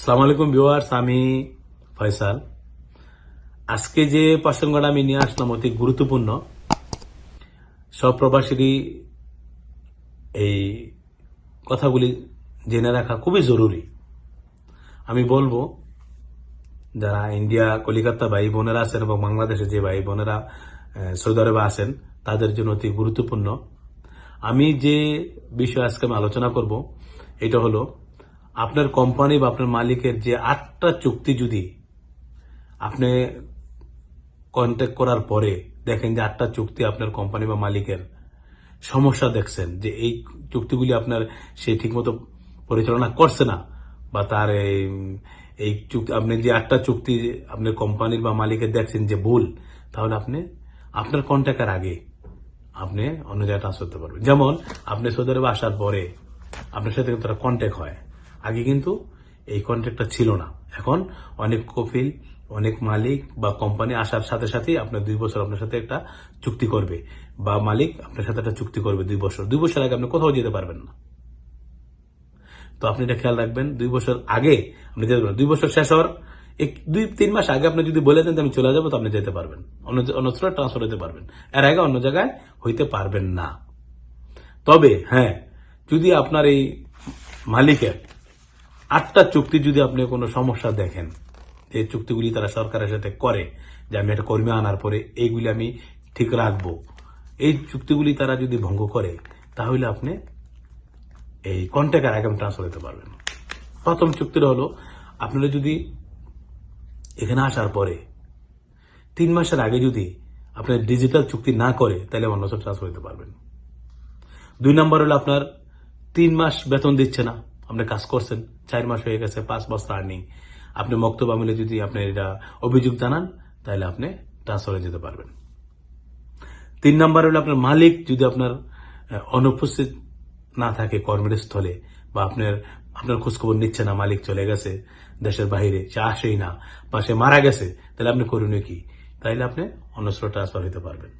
সালাম আলাইকুম ভিউয়ার্স, আমি ফয়সাল। আজকে যে প্রসঙ্গটা আমি নিয়ে আসলাম অতি গুরুত্বপূর্ণ, সব প্রবাসীরই এই কথাগুলি জেনে রাখা খুবই জরুরি। আমি বলব, যারা ইন্ডিয়া, কলিকাতা ভাই বোনেরা আছেন এবং বাংলাদেশে যে ভাই বোনেরা সৌদি আরবে আছেন, তাদের জন্য অতি গুরুত্বপূর্ণ। আমি যে বিষয় আজকে আমি আলোচনা করব, এটা হলো আপনার কোম্পানি বা আপনার মালিকের যে আটটা চুক্তি যদি আপনি কন্ট্যাক্ট করার পরে দেখেন যে আটটা চুক্তি আপনার কোম্পানি বা মালিকের, সমস্যা দেখছেন যে এই চুক্তিগুলি আপনার সে ঠিকমতো পরিচালনা করছে না বা তার এই- চুক্তি, আপনি যে আটটা চুক্তি আপনার কোম্পানির বা মালিকের দেখছেন যে ভুল, তাহলে আপনি, আপনার কন্ট্যাক্টের আগে আপনি অন্য জায়গায় ট্রান্সফার করতে পারবেন। যেমন আপনি সৌদি আরবে আসার পরে আপনার সাথে একটা কন্ট্যাক্ট হয়। আগে কিন্তু এই কন্ট্যাক্টটা ছিল না। এখন অনেক কফিল অনেক মালিক বা কোম্পানি আসার সাথে সাথেই আপনার দুই বছর আপনার সাথে একটা চুক্তি করবে বা মালিক আপনার সাথে একটা চুক্তি করবে দুই বছর। দুই বছর আগে আপনি কোথাও যেতে পারবেন না। তো আপনি এটা খেয়াল রাখবেন, দুই বছর আগে আপনি যেতে পারবেন। দুই বছর শেষ হওয়ার এক, দুই, তিন মাস আগে আপনি যদি বলে দেন আমি চলে যাব, তো আপনি যেতে পারবেন। অন্য অন্যত্র ট্রান্সফার হতে পারবেন। এর আগে অন্য জায়গায় হইতে পারবেন না। তবে হ্যাঁ যদি আপনার এই মালিকের আটটা চুক্তি যদি আপনি কোনো সমস্যা দেখেন, যে চুক্তিগুলি তারা সরকারের সাথে করে, যে আমি একটা কর্মী আনার পরে এইগুলি আমি ঠিক রাখব, এই চুক্তিগুলি তারা যদি ভঙ্গ করে, তাহলে আপনি এই কন্ট্যাক্টের আগাম ট্রান্সফার হতে পারবেন। প্রথম চুক্তিটা হলো, আপনারা যদি এখানে আসার পরে তিন মাসের আগে যদি আপনার ডিজিটাল চুক্তি না করে, তাহলে অন্য ট্রান্সফার হতে পারবেন। দুই নম্বর হলো আপনার তিন মাস বেতন দিচ্ছে না। আপনি কাজ করছেন, চার মাস হয়ে গেছে, পাঁচ বছর আর্নিং। আপনি মক্তব আমলে যদি আপনি এটা অভিযোগ জানান, তাহলে আপনি ট্রান্সফার হয়ে যেতে পারবেন। তিন নম্বর হলো আপনার মালিক যদি আপনার অনুপস্থিত না থাকে কর্মের স্থলে বা আপনার আপনার খোঁজখবর নিচ্ছে না, মালিক চলে গেছে দেশের বাইরে সে আসেই না বা সে মারা গেছে, তাহলে আপনি করণীয় কি? তাহলে আপনি অন্যত্র ট্রান্সফার হতে পারবেন।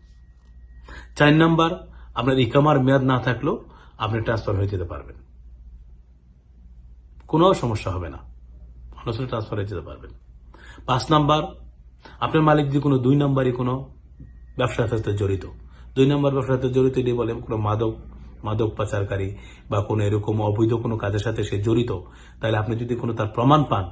চার নাম্বার, আপনার ইকামার মেয়াদ না থাকলেও আপনি ট্রান্সফার হয়ে যেতে পারবেন। কোনো সমস্যা হবে না। অন্যত্র ট্রান্সফার হয়ে যেতে পারবেন। পাঁচ নাম্বার, আপনার মালিক যদি কোনো দুই নাম্বারই কোনো ব্যবসার সাথে জড়িত, দুই নম্বর ব্যবসার সাথে জড়িত এটি বলে কোনো মাদক মাদক পাচারকারী বা কোনো এরকম অবৈধ কোনো কাজের সাথে সে জড়িত, তাহলে আপনি যদি কোনো তার প্রমাণ পান,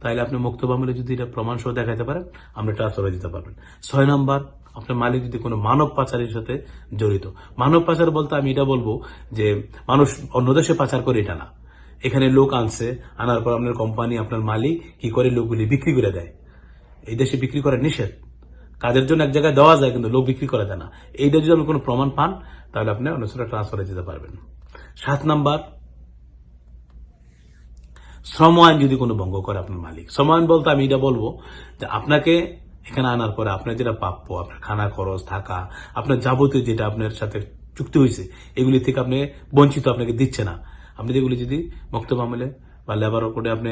তাহলে আপনি মুক্ত মামলে যদি এটা প্রমাণ সহ দেখাতে পারেন, আপনি ট্রান্সফার হয়ে দিতে পারবেন। ছয় নম্বর, আপনার মালিক যদি কোনো মানব পাচারের সাথে জড়িত, মানব পাচার বলতে আমি এটা বলব যে মানুষ অন্য দেশে পাচার করে এটা না। এখানে লোক আনছে, আনার পর আপনার কোম্পানি আপনার মালিক কি করে লোকগুলি বিক্রি করে দেয়? এই দেশে বিক্রি করা নিষেধ। কাজের জন্য এক জায়গায় দেওয়া যায় কিন্তু লোক বিক্রি করা যায় না। এইটা যদি আপনি কোনো প্রমাণ পান, তাহলে আপনি অন্য ট্রান্সফারে যেতে পারবেন। সাত নাম্বার, শ্রম আইন যদি কোনো ভঙ্গ করে আপনার মালিক। শ্রম আইন বলতে আমি এটা বলব যে আপনাকে এখানে আনার পরে আপনার যেটা প্রাপ্য, আপনার খানা খরচ, থাকা, আপনার যাবতীয় যেটা আপনার সাথে চুক্তি হয়েছে, এগুলি থেকে আপনি বঞ্চিত আপনাকে দিচ্ছে না। আপনি যেগুলি যদি বক্তব্য আমলে বা লেবার কোর্টে আপনি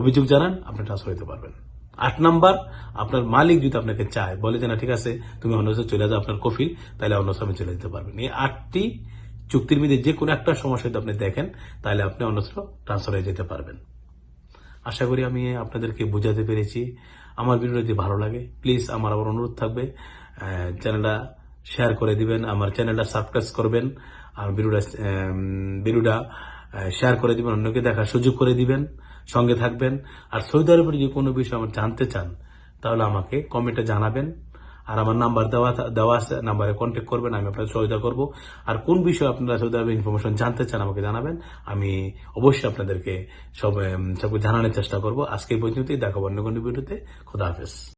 অভিযোগ জানান, আপনি ট্রান্সফার হতে পারবেন। আট নাম্বার, আপনার মালিক যদি আপনাকে চায়, বলে যে, না, ঠিক আছে, তুমি অন্য চলে যাও, আপনার কফিল তাহলে অন্য সময় চলে যেতে পারবেন। এই আটটি চুক্তির মধ্যে যে কোনো একটা সমস্যা যদি আপনি দেখেন তাহলে আপনি অন্যত্র ট্রান্সফার হয়ে যেতে পারবেন। আশা করি আমি আপনাদেরকে বোঝাতে পেরেছি। আমার ভিডিও যদি ভালো লাগে প্লিজ আমার আবার অনুরোধ থাকবে চ্যানেলটা শেয়ার করে দিবেন, আমার চ্যানেলটা সাবস্ক্রাইব করবেন। আর ভিডিওটা ভিডিওটা শেয়ার করে দিবেন অন্যকে দেখার সুযোগ করে দিবেন সঙ্গে থাকবেন। আর সৌদি আরবের যে কোনো বিষয় আমার জানতে চান তাহলে আমাকে কমেন্টে জানাবেন। আর আমার নাম্বার দেওয়া দেওয়া আছে নাম্বারে কন্ট্যাক্ট করবেন আমি আপনার সহায়তা করব। আর কোন বিষয়ে আপনারা সৌদি আরবের ইনফরমেশন জানতে চান আমাকে জানাবেন। আমি অবশ্যই আপনাদেরকে সব উম, সব জানানোর চেষ্টা করব। আজকে পর্যন্তই দেখাবো অন্য কোনো ভিডিওতে। খোদা হাফেজ।